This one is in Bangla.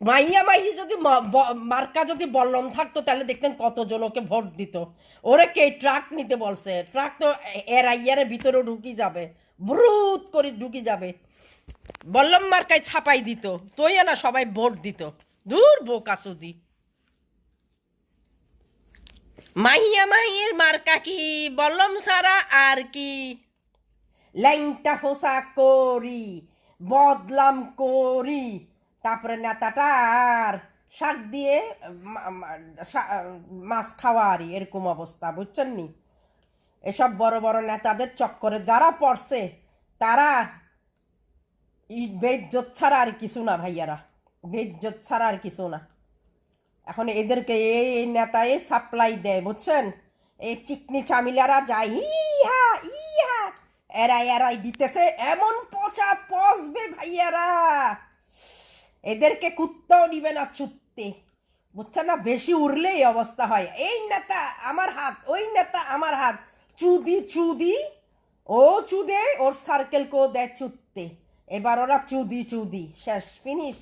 মাইয়া মাইহি যদি মার্কা যদি বল্লম থাকতো, তাহলে দেখতেন কতজন ওকে ভোট দিত। ওরে কে ট্রাক নিতে বলছে? ট্রাক তো এর আইয়ারে ভিতরে ঢুকি যাবে। ব্রুত করে ঢুকি যাবে। বল্লম মার্কায় ছাপাই দিত। তোই না সবাই ভোট দিত। দূর বোকা সুদি। মাহিয়া মাহির মার্কা কি? বল্লম সারা আর কি? ল্যাংটা ফোসা করি, বদলাম করি। তারপরে নেতাটার শাক দিয়ে মাছ খাওয়ারি এরকম অবস্থা, বুঝছেন নি? এসব বড় বড় নেতাদের চক্করে যারা পড়ছে, তারা বেজ্জত ছাড়া আর কিছু না ভাইয়ারা, বেজ্জত ছাড়া আর কিছু না। এখন এদেরকে এই নেতায় সাপ্লাই দেয়, বুঝছেন? এই চিকনি চামিলারা যায় ইহা ইহা এরা এরাই দিতেছে, এমন পচা পচবে ভাইয়ারা। এদেরকে কুত্তাও নিবে না চুপতে। বুঝছে না? বেশি উড়লেই অবস্থা হয়। এই নেতা আমার হাত, ওই নেতা আমার হাত। চুদি চুদি, ও চুদে, ওর সার্কেল কো দেয় চুত্তে এবার ওরা চুদি চুদি। শেষ ফিনিশ